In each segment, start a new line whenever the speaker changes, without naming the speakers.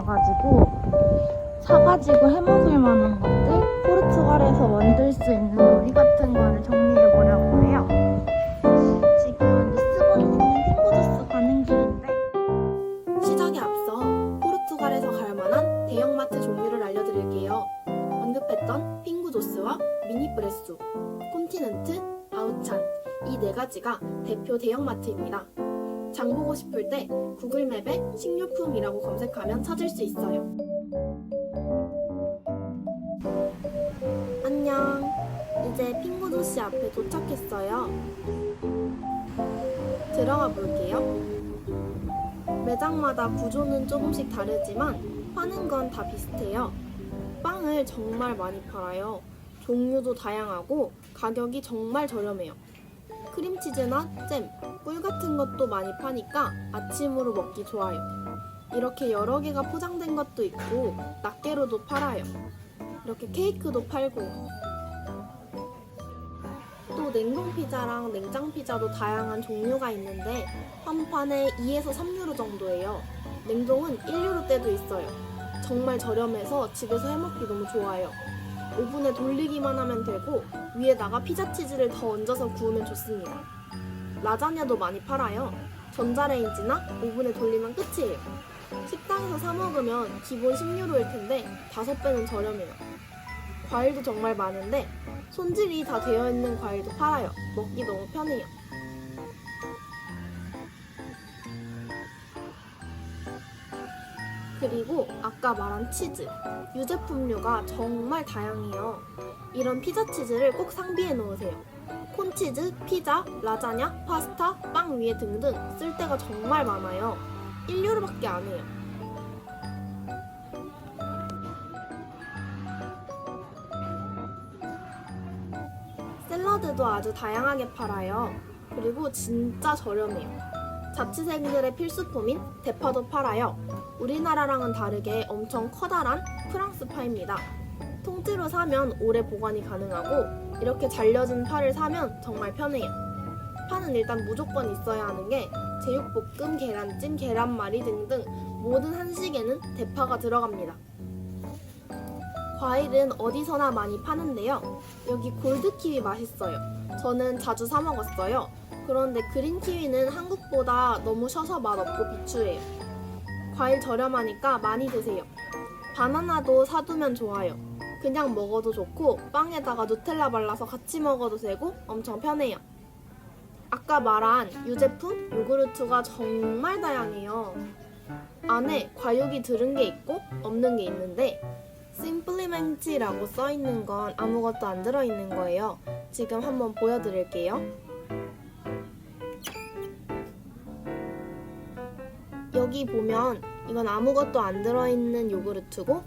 가가지고 사가지고 해먹을 만한 것들 포르투갈에서 만들 수 있는 요리 같은 거를 정리해 보려고 해요. 지금 리스본에 있는 핑고주스 가는 길인데
시작에 앞서 포르투갈에서 갈 만한 대형마트 종류를 알려드릴게요. 언급했던 핑구조스와 미니브레수, 콘티넨트, 아우찬 이 네 가지가 대표 대형마트입니다. 장 보고 싶을 때 구글맵에 식료품이라고 검색하면 찾을 수 있어요. 안녕. 이제 핑구도시 앞에 도착했어요. 들어가 볼게요. 매장마다 구조는 조금씩 다르지만 파는 건 다 비슷해요. 빵을 정말 많이 팔아요. 종류도 다양하고 가격이 정말 저렴해요. 크림치즈나 잼, 꿀 같은 것도 많이 파니까 아침으로 먹기 좋아요. 이렇게 여러 개가 포장된 것도 있고 낱개로도 팔아요. 이렇게 케이크도 팔고요. 또 냉동 피자랑 냉장 피자도 다양한 종류가 있는데 한 판에 2에서 3유로 정도예요. 냉동은 1유로 때도 있어요. 정말 저렴해서 집에서 해먹기 너무 좋아요. 오븐에 돌리기만 하면 되고 위에다가 피자 치즈를 더 얹어서 구우면 좋습니다. 라자냐도 많이 팔아요. 전자레인지나 오븐에 돌리면 끝이에요. 식당에서 사 먹으면 기본 10유로일 텐데 5배는 저렴해요. 과일도 정말 많은데 손질이 다 되어 있는 과일도 팔아요. 먹기 너무 편해요. 그리고 아까 말한 치즈, 유제품류가 정말 다양해요. 이런 피자 치즈를 꼭 상비해 놓으세요. 콘치즈, 피자, 라자냐, 파스타, 빵 위에 등등 쓸 때가 정말 많아요. 1유로밖에 안 해요. 샐러드도 아주 다양하게 팔아요. 그리고 진짜 저렴해요. 자취생들의 필수품인 대파도 팔아요. 우리나라랑은 다르게 엄청 커다란 프랑스 파입니다. 통째로 사면 오래 보관이 가능하고 이렇게 잘려진 파를 사면 정말 편해요. 파는 일단 무조건 있어야 하는 게 제육볶음, 계란찜, 계란말이 등등 모든 한식에는 대파가 들어갑니다. 과일은 어디서나 많이 파는데요. 여기 골드키위 맛있어요. 저는 자주 사 먹었어요. 그런데 그린키위는 한국보다 너무 셔서 맛없고 비추해요. 과일 저렴하니까 많이 드세요. 바나나도 사두면 좋아요. 그냥 먹어도 좋고 빵에다가 누텔라 발라서 같이 먹어도 되고 엄청 편해요. 아까 말한 유제품 요구르트가 정말 다양해요. 안에 과육이 들은 게 있고 없는 게 있는데 심플리멘티라고 써 있는 건 아무것도 안 들어 있는 거예요. 지금 한번 보여드릴게요. 여기 보면 이건 아무것도 안 들어있는 요구르트고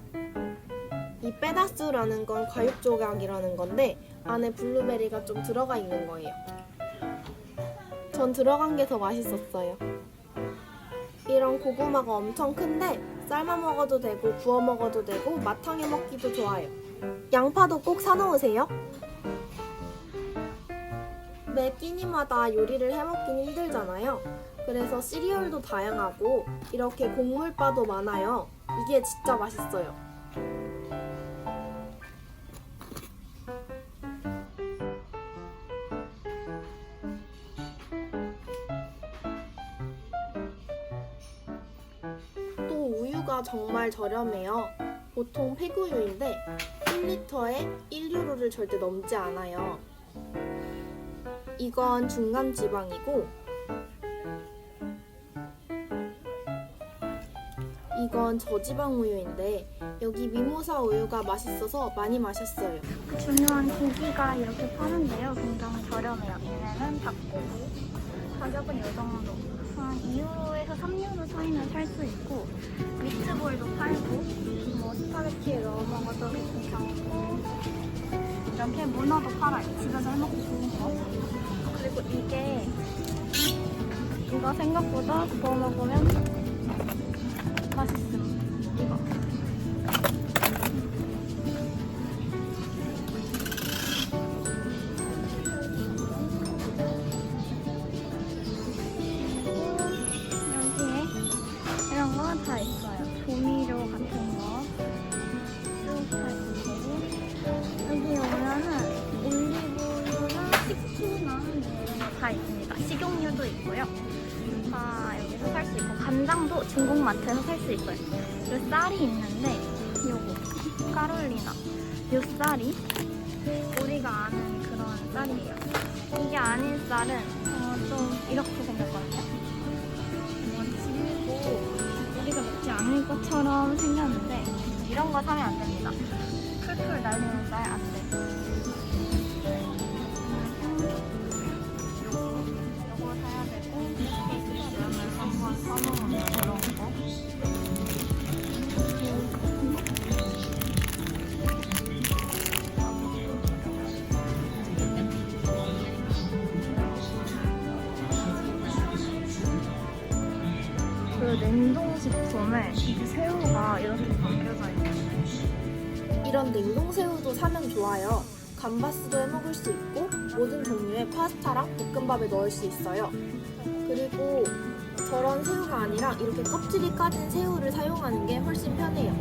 이 빼다스라는 건 과육 조각이라는 건데 안에 블루베리가 좀 들어가 있는 거예요. 전 들어간 게 더 맛있었어요. 이런 고구마가 엄청 큰데 삶아 먹어도 되고 구워 먹어도 되고 마탕에 먹기도 좋아요. 양파도 꼭 사놓으세요. 매 끼니마다 요리를 해먹긴 힘들잖아요. 그래서 시리얼도 다양하고 이렇게 곡물바도 많아요. 이게 진짜 맛있어요. 또 우유가 정말 저렴해요. 보통 폐구유인데 1리터에 1유로를 절대 넘지 않아요. 이건 중간 지방이고 이건 저지방 우유인데 여기 미모사 우유가 맛있어서 많이 마셨어요.
중요한 고기가 이렇게 파는데요. 굉장히 저렴해요. 얘네는 닭고기. 가격은 이 정도. 한 2유로에서 3유로 사이면 살수 있고 미트볼도 팔고 뭐 스파게티에 넣어 먹어도 괜찮고 이렇게 문어도 팔아요. 집에서 해먹기 좋은 거. 그리고 이게 이거 생각보다 구워 먹으면 맛있음. 식용유도 있고요. 다 여기서 살 수 있고 간장도 중국마트에서 살 수 있어요. 그리고 쌀이 있는데 요거 까롤리나 요 쌀이 우리가 아는 그런 쌀이에요. 이게 아닌 쌀은 어, 좀 이렇게 생겼거든요. 질고 우리가 먹지 않을 것처럼 생겼는데 이런 거 사면 안 됩니다. 풀풀 날리는 쌀안 돼. 냉동식품에 새우가 이렇게 담겨져 있는
이런 냉동새우도 사면 좋아요. 감바스도 해 먹을 수 있고 모든 종류의 파스타랑 볶음밥에 넣을 수 있어요. 그리고 저런 새우가 아니라 이렇게 껍질이 까진 새우를 사용하는 게 훨씬 편해요.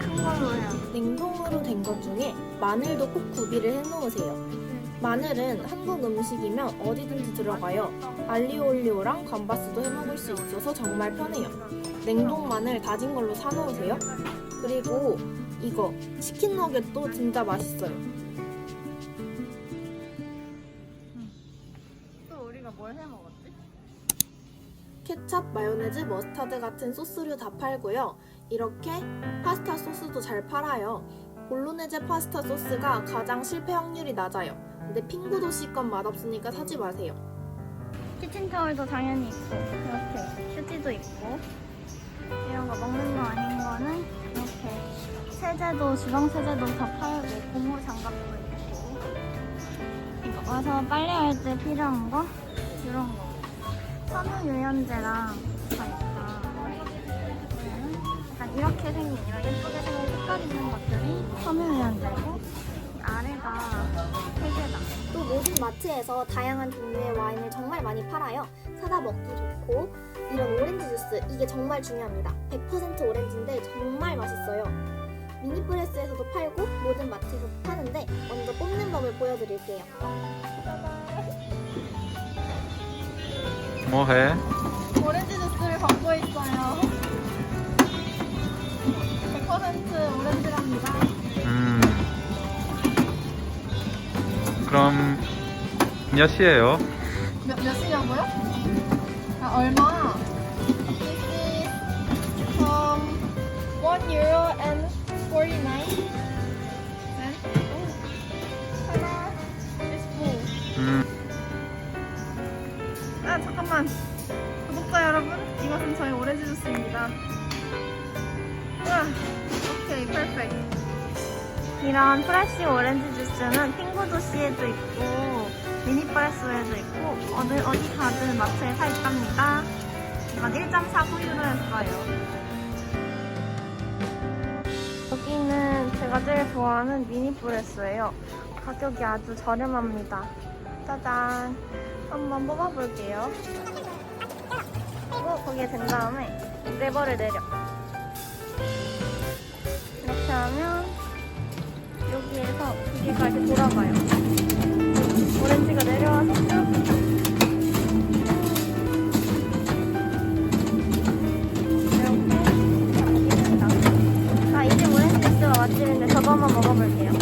큰 걸로 해야 돼.
냉동으로 된 것 중에 마늘도 꼭 구비를 해 놓으세요. 마늘은 한국 음식이면 어디든지 들어가요. 알리오올리오랑 감바스도 해 먹을 수 있어서 정말 편해요. 냉동 마늘 다진 걸로 사 놓으세요. 그리고 이거 치킨 너겟도 진짜 맛있어요. 케찹, 마요네즈, 머스타드 같은 소스류 다 팔고요. 이렇게 파스타 소스도 잘 팔아요. 볼로네제 파스타 소스가 가장 실패 확률이 낮아요. 근데 핑구도 씨건 맛없으니까 사지 마세요.
키친타올도 당연히 있고 이렇게 휴지도 있고 이런 거 먹는 거 아닌 거는 이렇게 세제도 주방 세제도 다 팔고 고무 장갑도 있고 이거 와서 빨래할 때 필요한 거 이런 거 섬유 유연제랑 다 있다 약간 이렇게 생긴 이런 예쁘게 생긴 색깔 있는 것들이 섬유 유연제고 이 아래가 세제다
또 모든 마트에서 다양한 종류의 와인을 정말 많이 팔아요. 사다 먹기 좋고 이런 오렌지 주스 이게 정말 중요합니다. 100% 오렌지인데 정말 맛있어요. 미니프레스에서도 팔고 모든 마트에서 파는데 먼저 뽑는 법을 보여드릴게요.
뭐해?
오렌지 주스를 갖고 있어요. 100% 오렌지랍니다.
음. 그럼 몇 시에요?
몇, 몇 시냐고요? 아, 얼마? This is um, 1 euro and 49 아, 잠깐만. 구독자 여러분, 이것은 저희 오렌지 주스입니다. 오케이, 퍼펙트.
이런 프레쉬 오렌지 주스는 핑구 도시에도 있고 미니프레스에도 있고 어디, 어디 가든 마트에 사 있답니다. 이건 1.49유로였어요. 여기는 제가 제일 좋아하는 미니프레스예요. 가격이 아주 저렴합니다. 짜잔. 한번 뽑아볼게요. 그리고 거기에 된 다음에 레버를 내려. 이렇게 하면 여기에서 두 개가 이렇게 돌아가요. 오렌지가 내려와서 쭉. 이렇게. 아, 이제 오렌지 주스가 맛집인데 저거 한번 먹어볼게요.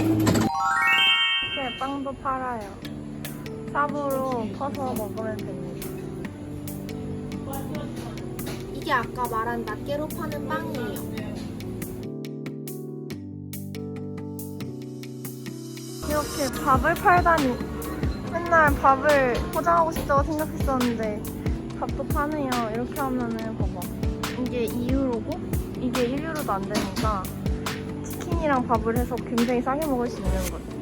이렇게 빵도 팔아요. 삽으로 퍼서 먹으면 됩니다.
이게 아까 말한 낱개로 파는 빵이에요.
이렇게 밥을 팔다니 맨날 밥을 포장하고 싶다고 생각했었는데 밥도 파네요 이렇게 하면은 봐봐 이게 2유로고 이게 1유로도 안 되니까 치킨이랑 밥을 해서 굉장히 싸게 먹을 수 있는 거죠